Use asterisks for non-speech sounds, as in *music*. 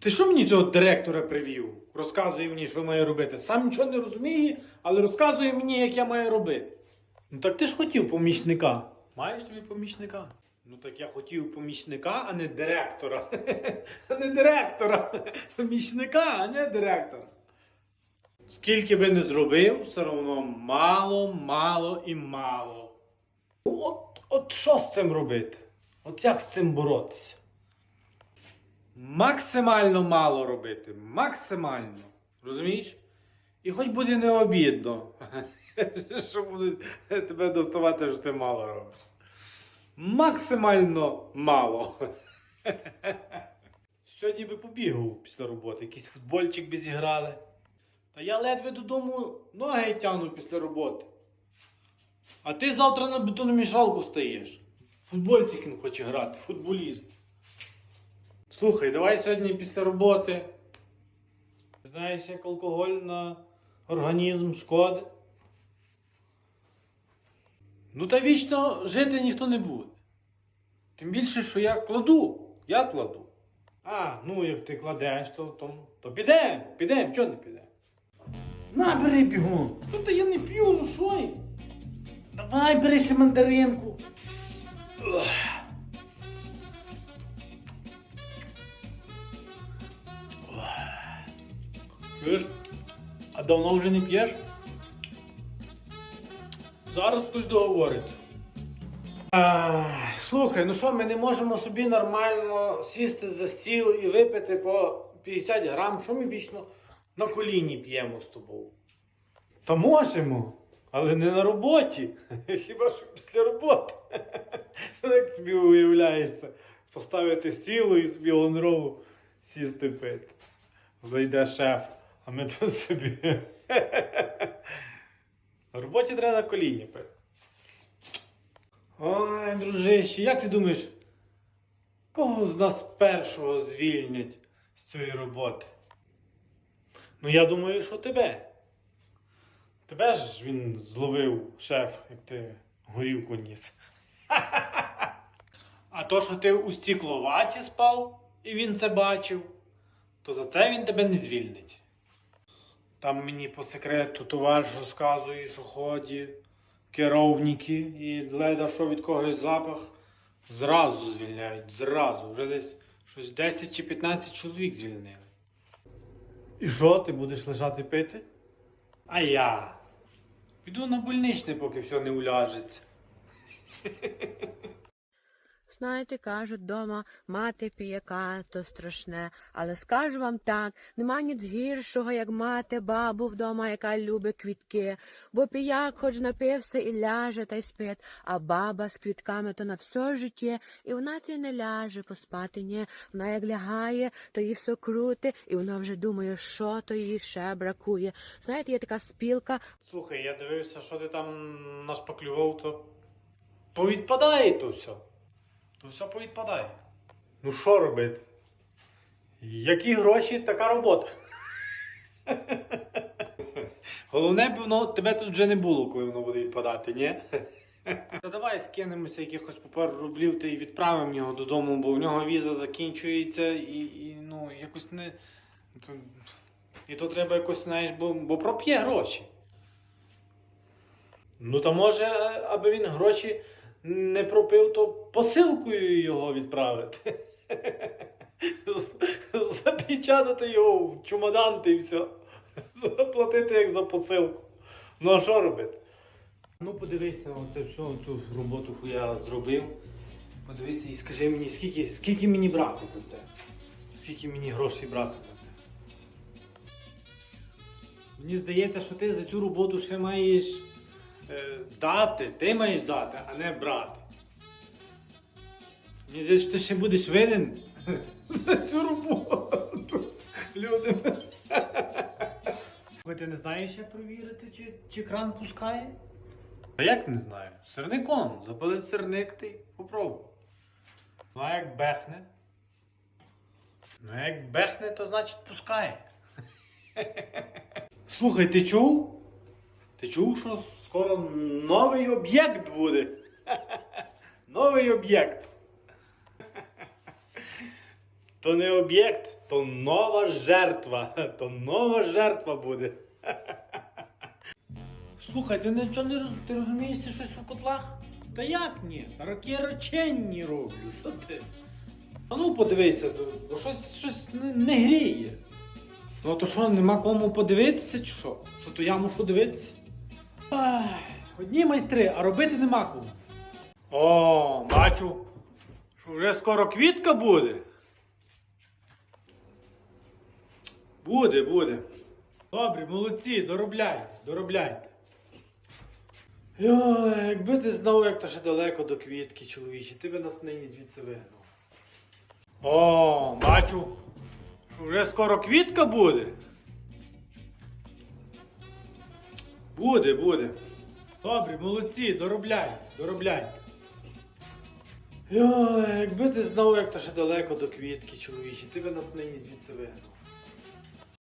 Ти що мені цього директора привів? Розказує мені, що маю робити. Сам нічого не розуміє, але розказує мені, як я маю робити. Ну так ти ж хотів помічника. Маєш тобі помічника? Ну так я хотів помічника, а не директора. *laughs* А не директора. Помічника, а не директора. Скільки би не зробив, все одно мало, мало і мало. От, от що з цим робити? От як з цим боротися? Максимально мало робити. Максимально. Розумієш? І хоч буде не обідно, *laughs* що будуть тебе доставати, що ти мало робиш. Максимально мало. *laughs* Сьогодні би побігав після роботи, якийсь футбольчик би зіграли. Та я ледве додому ноги тягну після роботи. А ти завтра на бетономішалку стаєш. Футбольчик він хоче грати, футболіст. Слухай, давай сьогодні після роботи. Знаєш, як алкоголь на організм шкодить? Ну та вічно жити ніхто не буде. Тим більше, що я кладу. Я кладу. А, ну як ти кладеш, то, то, то підемо, підемо, чого не підемо? На, бери бігун. Ну та я не п'ю, ну що? Давай, бери ще мандаринку. Ugh. Чуєш? А давно вже не п'єш? Зараз хтось договориться. А, слухай, ну що, ми не можемо собі нормально сісти за стіл і випити по 50 грам, що ми вічно на коліні п'ємо з тобою? Та можемо, але не на роботі. *laughs* Хіба що після роботи. *laughs* Як собі уявляєшся? Поставити стіл і собі гонорову сісти пити. Зайде шеф, а ми тут собі. *laughs* Роботі треба на коліні. Ой, дружище, як ти думаєш, кого з нас першого звільнять з цієї роботи? Ну, я думаю, що тебе. Тебе ж він зловив шеф, як ти горівку ніс. *laughs* А то, що ти у стікловаті спав, і він це бачив, то за це він тебе не звільнить. Там мені по секрету товариш розказує, що ході керовники і леда, що від когось запах, зразу звільняють, зразу. Вже десь щось 10 чи 15 чоловік звільнили. І що, ти будеш лежати пити? А я. Піду на больничне, поки все не уляжеться. *laughs* Знаєте, кажуть дома, мати піяка, то страшне. Але скажу вам так, нема ніч гіршого, як мати бабу вдома, яка любить квітки. Бо піяк хоч напився і ляже та й спить, а баба з квітками то на все життя, і вона ти не ляже поспати, ні. Вона як лягає, то їй все крути, і вона вже думає, що то їй ще бракує. Знаєте, є така спілка, Слухай, я дивився, що ти там нашпаклював, то повідпадає то все. То все повідпадає. Ну що робити? Які гроші, така робота. *laughs* Головне, б воно тебе тут вже не було, коли воно буде відпадати, ні? *laughs* Та давай скинемося якихось по пару рублів та й відправимо його додому, бо в нього віза закінчується і, і ну, якось не. То, і то треба якось, знаєш, бо, бо проп'є гроші. Ну, то може, аби він гроші не пропив, то посилкою його відправити. *laughs* Запечатати його в чемодан і все. Заплатити як за посилку. Ну а що робити? Ну, подивися, оце все, цю роботу, я зробив. Подивися і скажи мені, скільки, скільки мені брати за це? Скільки мені грошей брати за це? Мені здається, що ти за цю роботу ще маєш дати, ти маєш дати, а не брати. Мені здається, що ти ще будеш винен *laughs* за цю роботу. Люди. Ви ти не знаєш, як провірити, чи, чи кран пускає? А як не знаю? Сирником. Запали сирник ти попробуй. Ну а як бехне? Ну а як бехне, то значить пускає. *laughs* Слухай, ти чув? Ти чув, що скоро новий об'єкт буде? *laughs* Новий об'єкт. *laughs* То не об'єкт, то нова жертва. *laughs* То нова жертва буде. Слухай, ти нічого не роз... ти розумієшся щось у котлах? Та як ні? Раки реченні роблю. Що ти? А ну подивися, бо щось, щось не, не гріє. Ну то що, нема кому подивитися чи що? Що то я мушу дивитися? Одні майстри, а робити нема кому. О, бачу, що вже скоро квітка буде. Буде, буде. Добре, молодці, доробляйте, доробляйте. Йой, якби ти знав, як то ще далеко до квітки, чоловіче, ти би нас нині звідси вигнав. О, бачу, що вже скоро квітка буде. Буде, буде. Добре, молодці, доробляй, доробляй. Йо, якби ти знав, як то ще далеко до квітки, чоловіче, ти би нас нині звідси вигнав.